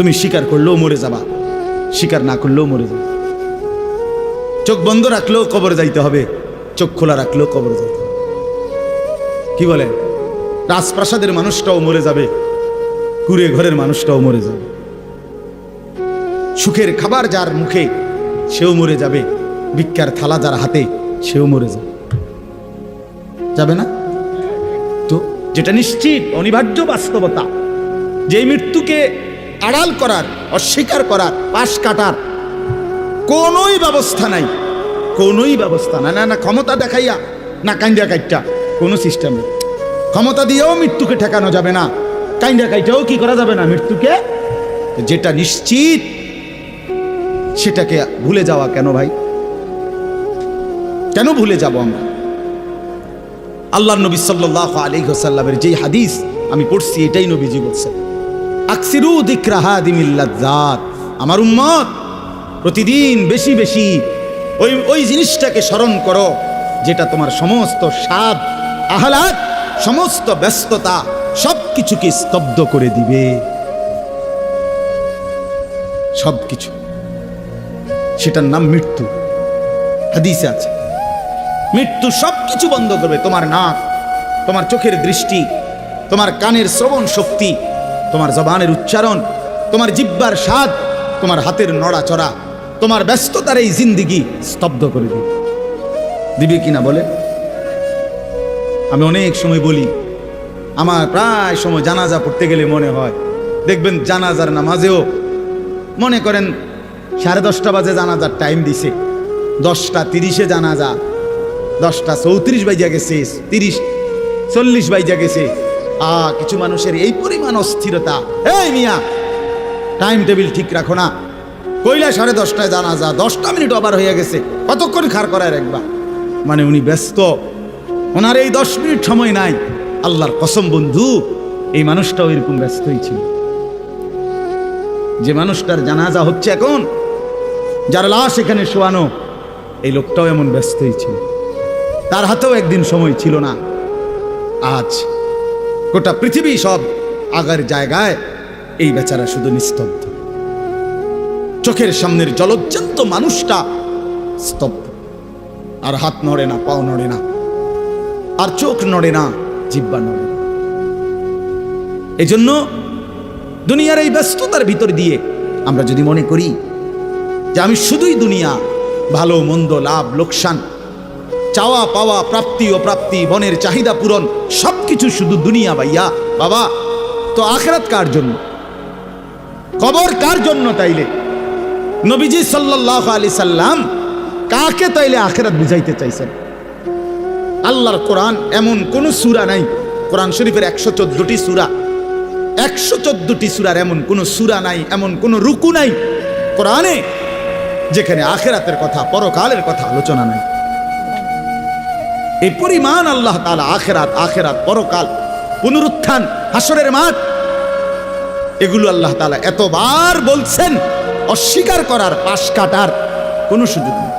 তুমি স্বীকার করলেও মরে যাবা। স্বীকার না করলেও মরে যাবে। চোখ বন্ধ রাখলেও কবর যাইতে হবে। চোখ খোলা রাখলেও কবর যাইতে হবে। কি বলে? রাজপ্রাসাদের মানুষটাও মরে যাবে। কুড়ে ঘরের মানুষটাও মরে যাবে। সুখের খাবার যার মুখে, সেও মরে যাবে। ভিক্ষার থালা যার হাতে, সেও মরে যাবে। যাবে না? তো যেটা নিশ্চিত, অনিবার্য বাস্তবতা যে মৃত্যুকে আড়াল করার, অস্বীকার করার, পাশ কাটার কোনোই ব্যবস্থা নাই। কোনোই ব্যবস্থা নাই। না না, ক্ষমতা দেখাইয়া, না কাইন্দা কাইটটা, কোনো সিস্টেম নেই। ক্ষমতা দিয়েও মৃত্যুকে ঠেকানো যাবে না। কাইন্দা কাইটাও কি করা যাবে না মৃত্যুকে? যেটা নিশ্চিত, সেটাকে ভুলে যাওয়া কেন ভাই? কেন ভুলে যাব আমরা? আল্লাহ নবী সাল্লাহ আলী হোসাল্লামের যেই হাদিস আমি পড়ছি, এটাই নবীজি বলছেন। আকসিরু দিকরাহা দিমিল্লাজাত আমার উম্মত, প্রতিদিন বেশি বেশি ওই ওই জিনিসটাকে স্মরণ করো, যেটা তোমার সমস্ত স্বাদ আহ্লাদ সমস্ত ব্যস্ততা সব কিছুকে স্তব্ধ করে দিবে। সব কিছু সেটার নাম মৃত্যু। হাদিসে আছে। মৃত্যু সব কিছু বন্ধ করবে তোমার নাক, তোমার চোখের দৃষ্টি, তোমার কানের শ্রবণ শক্তি তোমার জবানের উচ্চারণ, তোমার জিব্বার স্বাদ, তোমার হাতের নড়াচড়া, তোমার ব্যস্ততার এই জিন্দিগি স্তব্ধ করে দিবে। দিবে কিনা বলে? আমি অনেক সময় বলি, আমার প্রায় সময় জানাজা পড়তে গেলে মনে হয়, দেখবেন জানাজার নামাজেও মনে করেন সাড়ে দশটা বাজে জানাজার টাইম দিছে, দশটা তিরিশে জানাজা, দশটা চৌত্রিশ বাইজা গেছে, তিরিশ, চল্লিশ বাইজা গেছে আ, কিছু মানুষের এই পরিমাণ অস্থিরতা। এই মিয়া টাইম টেবিল ঠিক রাখো না। কইলা সাড়ে দশটায় জানা যা দশটা মিনিট আবার হয়ে গেছে। কতক্ষণ খার করায় একবার মানে উনি ব্যস্ত। ওনার এই দশ মিনিট সময় নাই। আল্লাহর কসম, বন্ধু, এই মানুষটাও এরকম ব্যস্তই ছিল। যে মানুষটার জানাজা হচ্ছে এখন, যার লাশ এখানে শোয়ানো, এই লোকটাও এমন ব্যস্তই ছিল। তার হাতেও একদিন সময় ছিল না। আজ গোটা পৃথিবী সব আগার জায়গায় এই বেচারা শুধু নিস্তব্ধ। চোখের সামনের জলজ্জান্ত মানুষটা স্তব্ধ। আর হাত নড়ে না, পাও নড়ে না, আর চোখ নড়ে না, জিব্বা নড়ে না। এজন্য দুনিয়ার এই ব্যস্ততার ভিতর দিয়ে আমরা যদি মনে করি যে আমি শুধুই দুনিয়া, ভালো, মন্দ, লাভ, লোকসান চাওয়া পাওয়া প্রাপ্তি ও প্রাপ্তি বনের চাহিদা পূরণ, সব কিছু শুধু দুনিয়া ভাইয়া। বাবা, তো আখেরাত কার জন্য? কবর কার জন্য তাইলে? নবীজি সাল্লাহ আলি সাল্লাম কাকে তাইলে আখেরাত বুঝাইতে চাইছেন? আল্লাহর কোরআন এমন কোন সুরা নাই। কোরআন শরীফের একশো চোদ্দটি সুরা। একশো চোদ্দটি সুরার এমন কোন সুরা নাই, এমন কোন রুকু নাই। কোরআনে যেখানে আখেরাতের কথা, পরকালের কথা আলোচনা নাই। এই পরিমাণ আল্লাহ তালা আখেরাত আখেরাত, পরকাল, পুনরুত্থান, হাসরের মাঠ, এগুলো আল্লাহ তালা এতবার বলছেন, অস্বীকার করার পাশ কাটার কোনো সুযোগ নেই।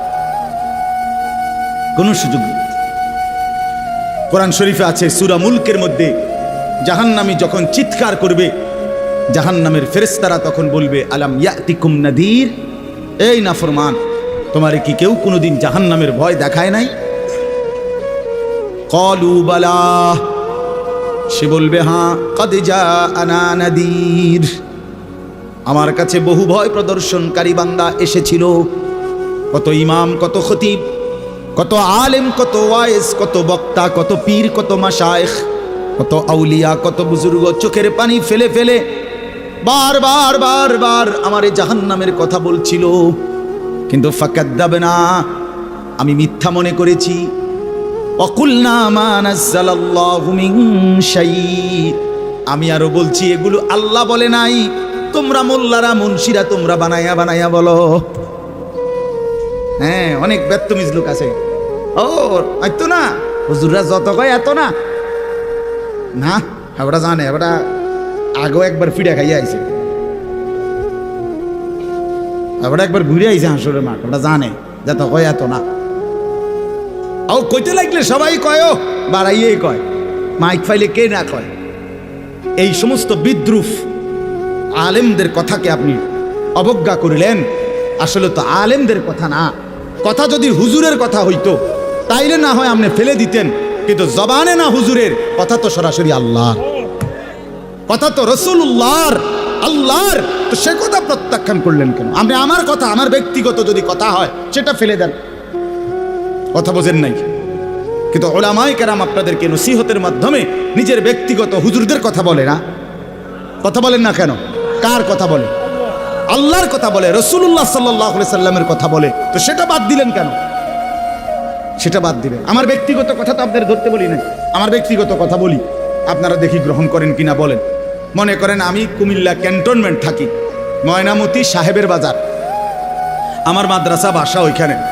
কোনো সুযোগ নেই। কোরআন শরীফে আছে, সুরা মুলকের মধ্যে জাহান্নামী যখন চিৎকার করবে, জাহান্নামের ফেরেস্তারা তখন বলবে, আলাম ইয়াতিকুম নাদির? এই নাফরমান, তোমারে কি কেউ কোনোদিন জাহান্নামের ভয় দেখায় নাই? কলু সে বলবে হাঁ কদে যা আনা নাদির আমার কাছে বহু ভয় প্রদর্শনকারী বান্দা এসেছিল। কত ইমাম, কত খতিব, কত আলেম, কত ওয়াইস কত বক্তা, কত পীর, কত মাসায়েখ কত আউলিয়া, কত বুজুর্গ চোখের পানি ফেলে ফেলে বার বার বার বার আমার এই জাহান্নামের কথা বলছিল। কিন্তু ফাঁকাত দেবে না আমি মিথ্যা মনে করেছি। আমি আরও বলছি, এগুলো আল্লাহ বলে নাই। তোমরা মোল্লারা, মুন্সিরা, তোমরা বানাইয়া বানাইয়া বলো। হ্যাঁ অনেক ব্যর্থমিজ লোক আছে। ও না। হুজুররা যত কয় এত না। না ওটা জানে ওটা আগেও একবার ফিরে খাইয়া আইছে। ওটা একবার ঘুরে আইছে হাঁসুরের মাঠ ওটা জানে, যত কয় এত না। ও কইতে লাগলে সবাই কয়? বাড়াইয়েই কয়। মাইক ফাইলে কে না কয়? এই সমস্ত বিদ্রুপ আলেমদের কথাকে আপনি অবজ্ঞা করিলেন? আসলে তো আলেমদের কথা না। কথা যদি হুজুরের কথা হইতো, তাইলে না হয় আপনি ফেলে দিতেন। কিন্তু জবানে না হুজুরের, কথা তো সরাসরি আল্লাহ কথা তো রসুল্লাহর আল্লাহর। তো সে কথা প্রত্যাখ্যান করলেন কেন? আপনি আমার কথা, আমার ব্যক্তিগত যদি কথা হয়, সেটা ফেলে দেন। কথা বোঝেন নাই। কিন্তু ওলামাই কেরাম আপনাদেরকে নসিহতের মাধ্যমে নিজের ব্যক্তিগত হুজুরদের কথা বলে না। কথা বলেন না কেন? কার কথা বলে? আল্লাহর কথা বলে রসুল্লাহ সাল্লাহ সাল্লামের কথা বলে। তো সেটা বাদ দিলেন কেন? সেটা বাদ দিবেন। আমার ব্যক্তিগত কথা তো আপনাদের ধরতে বলি নাই। আমার ব্যক্তিগত কথা বলি। আপনারা দেখি গ্রহণ করেন কিনা বলেন। মনে করেন আমি কুমিল্লা ক্যান্টনমেন্ট থাকি, ময়নামতি সাহেবের বাজার। আমার মাদ্রাসা বাসা ওইখানে।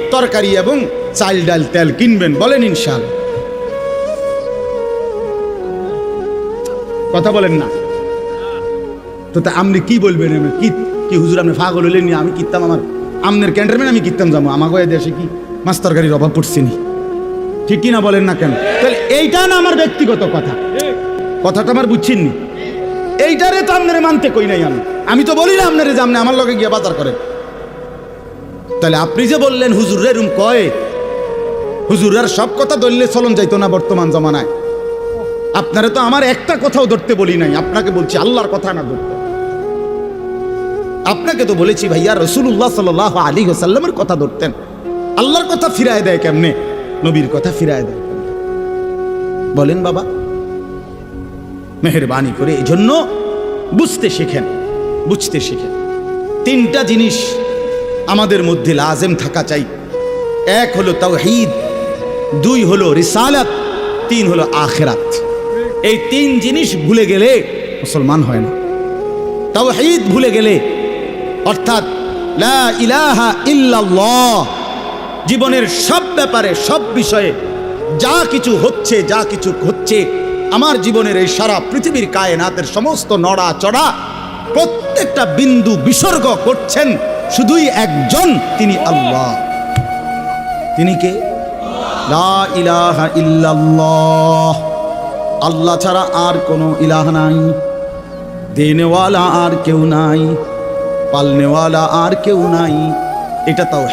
তরকারি এবং চাল ডাল তেল কিনবেন বলেন ইনশাল্লাহ কথা বলেন না। তো তা আপনি কি বলবেন? কি কি হুজুর আপনি ফাগল হলেন? আমি কিনতাম আমার আমনের ক্যান্টারম্যান আমি কিনতাম যাব। আমাকে দেশে কি মাছ তরকারির অভাব পড়ছে নি? ঠিক কিনা বলেন না কেন? তাহলে এইটা না আমার ব্যক্তিগত কথা। কথাটা আমার বুঝছেননি এইটারে তো আপনারে মানতে কই নাই আমি? আমি তো বলি না আপনারে যে আপনি আমার লগে গিয়ে বাজার করেন তাহলে আপনি যে বললেন হুজুর এরম কয়? হুজুরের সব কথা ধরলে চলন যাইতো না বর্তমান জমানায়। আপনারা তো আমার একটা কথাও ধরতে বলি নাই। আপনাকে বলছি, আল্লাহর কথা না ধরতে। আপনাকে তো বলেছি, ভাইয়া রসুল্লাহ সাল আলী সাল্লামের কথা ধরতেন। আল্লাহর কথা ফিরায় দেয় কেমনে? নবীর কথা ফিরায় দেয় বলেন বাবা। মেহরবানি করে এই জন্য বুঝতে শেখেন বুঝতে শেখেন। তিনটা জিনিস আমাদের মধ্যে লাজেম থাকা চাই। এক হলো তাওহীদ, দুই হলো রিসালাত, তিন হলো আখেরাত। এই তিন জিনিস ভুলে গেলে মুসলমান হয় না। তাওহীদ ভুলে গেলে, অর্থাৎ লা ইলাহা ইল্লাল্লাহ, জীবনের সব ব্যাপারে, সব বিষয়ে যা কিছু হচ্ছে, যা কিছু হচ্ছে আমার জীবনের এই সারা পৃথিবীর কায়নাতের সমস্ত নড়া চড়া প্রত্যেকটা বিন্দু বিসর্গ করছেন। শুধুই একজন তিনি আল্লাহ। তিনি কে? লা ইলাহা ইল্লাল্লাহ। আল্লাহ ছাড়া আর কোনো ইলাহ নাই। দেনেওয়ালা আর কেউ নাই। পালনেওয়ালা আর কেউ নাই। এটা তাও